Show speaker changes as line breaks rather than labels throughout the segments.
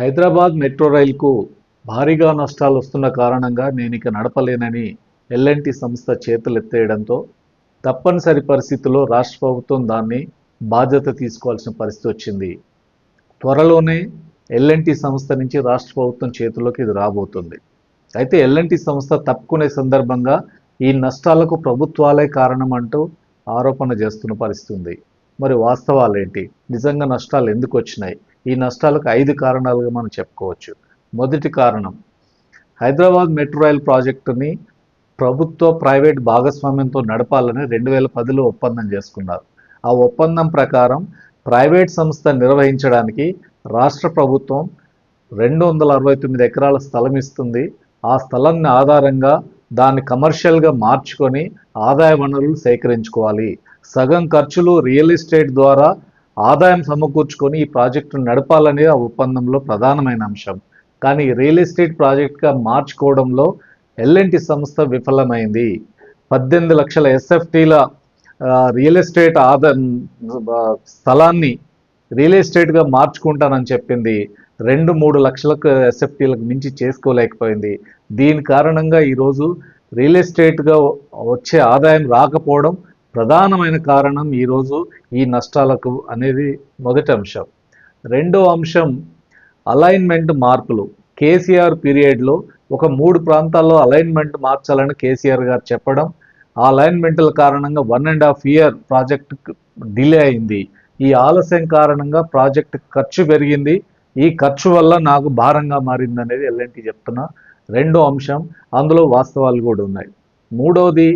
Hyderabad metro రైలుకు భారీగా నష్టాలు వస్తున్న కారణంగా నేను ఇక నడపలేనని ఎల్ఎన్టీ సంస్థ చేతులెత్తేయడంతో తప్పనిసరి పరిస్థితుల్లో రాష్ట్ర ప్రభుత్వం దాన్ని బాధ్యత తీసుకోవాల్సిన పరిస్థితి వచ్చింది. త్వరలోనే ఎల్ఎన్టీ సంస్థ నుంచి రాష్ట్ర ప్రభుత్వం చేతుల్లోకి ఇది రాబోతుంది. అయితే ఎల్ఎన్టీ సంస్థ తప్పుకునే సందర్భంగా ఈ నష్టాలకు ప్రభుత్వాలే కారణం అంటూ ఆరోపణ చేస్తున్న పరిస్థితి ఉంది. మరి వాస్తవాలు ఏంటి నిజంగా నష్టాలు ఎందుకు వచ్చినాయి? ఈ నష్టాలకు ఐదు కారణాలుగా మనం చెప్పుకోవచ్చు. మొదటి కారణం హైదరాబాద్ మెట్రో రైల్ ప్రాజెక్టుని ప్రభుత్వ ప్రైవేట్ భాగస్వామ్యంతో నడపాలని రెండు వేల పదిలో ఒప్పందం చేసుకున్నారు. ఆ ఒప్పందం ప్రకారం ప్రైవేట్ సంస్థ నిర్వహించడానికి రాష్ట్ర ప్రభుత్వం రెండు వందల అరవై తొమ్మిది ఎకరాల స్థలం ఇస్తుంది. ఆ స్థలాన్ని ఆధారంగా దాన్ని కమర్షియల్గా మార్చుకొని ఆదాయ వనరులు సేకరించుకోవాలి. సగం ఖర్చులు రియల్ ఎస్టేట్ ద్వారా ఆదాయం సమకూర్చుకొని ఈ ప్రాజెక్టును నడపాలనేది ఆ ఒప్పందంలో ప్రధానమైన అంశం. కానీ రియల్ ఎస్టేట్ ప్రాజెక్ట్గా మార్చుకోవడంలో ఎల్ఎన్టి సంస్థ విఫలమైంది. పద్దెనిమిది లక్షల ఎస్ఎఫ్టీల రియల్ ఎస్టేట్ ఆదా స్థలాన్ని రియల్ ఎస్టేట్గా మార్చుకుంటానని చెప్పింది. రెండు మూడు లక్షలకు ఎస్ఎఫ్టీలకు మించి చేసుకోలేకపోయింది. దీని కారణంగా ఈరోజు రియల్ ఎస్టేట్గా వచ్చే ఆదాయం రాకపోవడం ప్రధానమైన కారణం ఈరోజు ఈ నష్టాలకు అనేది మొదటి అంశం. రెండో అంశం అలైన్మెంట్ మార్పులు. కేసీఆర్ పీరియడ్లో ఒక మూడు ప్రాంతాల్లో అలైన్మెంట్ మార్చాలని కేసీఆర్ గారు చెప్పడం ఆ అలైన్మెంట్ల కారణంగా one and half year project delay అయింది. ఈ ఆలస్యం కారణంగా ప్రాజెక్ట్ ఖర్చు పెరిగింది. ఈ ఖర్చు వల్ల నాకు భారంగా మారింది అనేది ఎల్ఎన్టీ చెప్తున్న. రెండో అంశం అందులో వాస్తవాలు కూడా ఉన్నాయి. మూడవది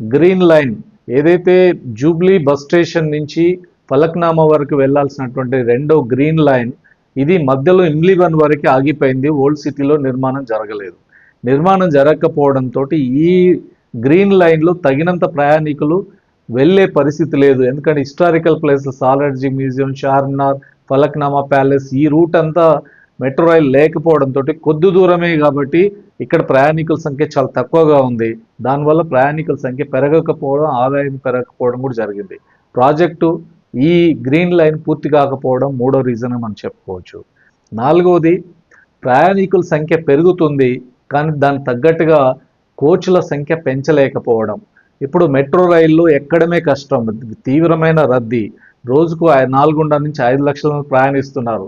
గ్రీన్ లైన్. ఏదైతే జూబ్లీ బస్ స్టేషన్ నుంచి ఫలక్నామా వరకు వెళ్ళాల్సినటువంటి రెండో గ్రీన్ లైన్ ఇది మధ్యలో ఇమ్లీవన్ వరకు ఆగిపోయింది. ఓల్డ్ సిటీలో నిర్మాణం జరగలేదు. నిర్మాణం జరగకపోవడంతో ఈ గ్రీన్ లైన్లో తగినంత ప్రయాణికులు వెళ్ళే పరిస్థితి లేదు. ఎందుకంటే historical places Salarjung museum Charminar Falaknuma palace ఈ రూట్ అంతా మెట్రో రైల్ లేకపోవడంతో కొద్ది దూరమే కాబట్టి ఇక్కడ ప్రయాణికుల సంఖ్య చాలా తక్కువగా ఉంది. దానివల్ల ప్రయాణికుల సంఖ్య పెరగకపోవడం ఆదాయం పెరగకపోవడం కూడా జరిగింది. ప్రాజెక్టు ఈ గ్రీన్ లైన్ పూర్తి కాకపోవడం మూడో రీజన్ మనం చెప్పుకోవచ్చు. నాలుగవది ప్రయాణికుల సంఖ్య పెరుగుతుంది కానీ దానికి తగ్గట్టుగా కోచ్ల సంఖ్య పెంచలేకపోవడం. ఇప్పుడు మెట్రో రైళ్ళు ఎక్కడమే కష్టం తీవ్రమైన రద్దీ. రోజుకు నాలుగున్నర నుంచి ఐదు లక్షల మంది ప్రయాణిస్తున్నారు.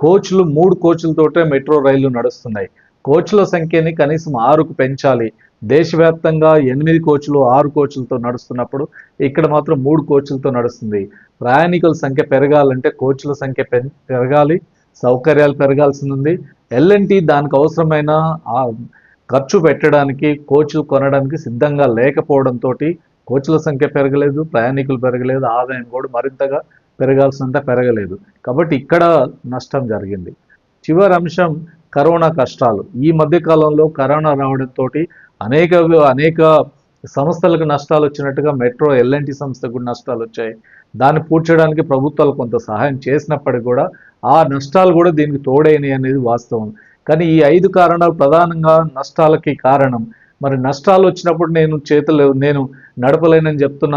కోచ్లు మూడు కోచ్లతోటే మెట్రో రైళ్ళు నడుస్తున్నాయి. కోచ్ల సంఖ్యని కనీసం ఆరుకు పెంచాలి. దేశవ్యాప్తంగా ఎనిమిది కోచ్లు ఆరు కోచ్లతో నడుస్తున్నప్పుడు ఇక్కడ మాత్రం మూడు కోచ్లతో నడుస్తుంది. ప్రయాణికుల సంఖ్య పెరగాలంటే కోచ్ల సంఖ్య పెరగాలి సౌకర్యాలు పెరగాల్సి ఉంది ఎల్ఎన్టీ దానికి అవసరమైన ఖర్చు పెట్టడానికి కోచ్లు కొనడానికి సిద్ధంగా లేకపోవడంతో కోచ్ల సంఖ్య పెరగలేదు ప్రయాణికులు పెరగలేదు ఆదాయం కూడా మరింతగా పెరగాల్సినంత పెరగలేదు. కాబట్టి ఇక్కడ నష్టం జరిగింది. చివరి అంశం కరోనా కష్టాలు. ఈ మధ్యకాలంలో కరోనా రావడంతో అనేక అనేక సంస్థలకు నష్టాలు వచ్చినట్టుగా మెట్రో ఎల్ఎన్టీ సంస్థకు కూడా నష్టాలు వచ్చాయి. దాన్ని పూడ్చడానికి ప్రభుత్వాలు కొంత సహాయం చేసినప్పటికీ కూడా ఆ నష్టాలు కూడా దీనికి తోడైనవి అనేది వాస్తవం. కానీ ఈ ఐదు కారణాలు ప్రధానంగా నష్టాలకి కారణం. మరి నష్టాలు వచ్చినప్పుడు నేను చేతులు నేను నడపలేనని చెప్తున్న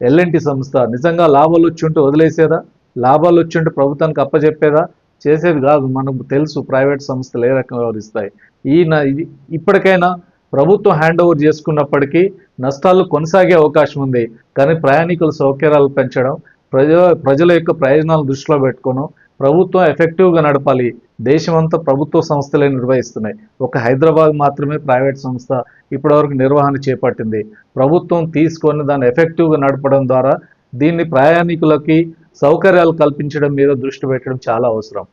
ఎల్ఎన్టీ సంస్థ నిజంగా లాభాలు వచ్చి ఉంటే వదిలేసేదా? లాభాలు వచ్చి ఉంటే ప్రభుత్వానికి అప్పచెప్పేదా చేసేది కాదు మనకు తెలుసు ప్రైవేట్ సంస్థలు ఏ రకంగా వ్యవహరిస్తాయి. ఈ ఇది ఇప్పటికైనా ప్రభుత్వం హ్యాండ్ ఓవర్ చేసుకున్నప్పటికీ నష్టాలు కొనసాగే అవకాశం ఉంది. కానీ ప్రయాణికుల సౌకర్యాలు పెంచడం ప్రజ ప్రజల యొక్క ప్రయోజనాలు దృష్టిలో పెట్టుకోను ప్రభుత్వం ఎఫెక్టివ్గా నడపాలి. దేశమంతా ప్రభుత్వ సంస్థలే నిర్వహిస్తున్నాయి. ఒక హైదరాబాద్ మాత్రమే ప్రైవేట్ సంస్థ ఇప్పటివరకు నిర్వహణ చేపట్టింది. ప్రభుత్వం తీసుకొని దాన్ని ఎఫెక్టివ్గా నడపడం ద్వారా దీన్ని ప్రయాణికులకి సౌకర్యాలు కల్పించడం మీద దృష్టి పెట్టడం చాలా అవసరం.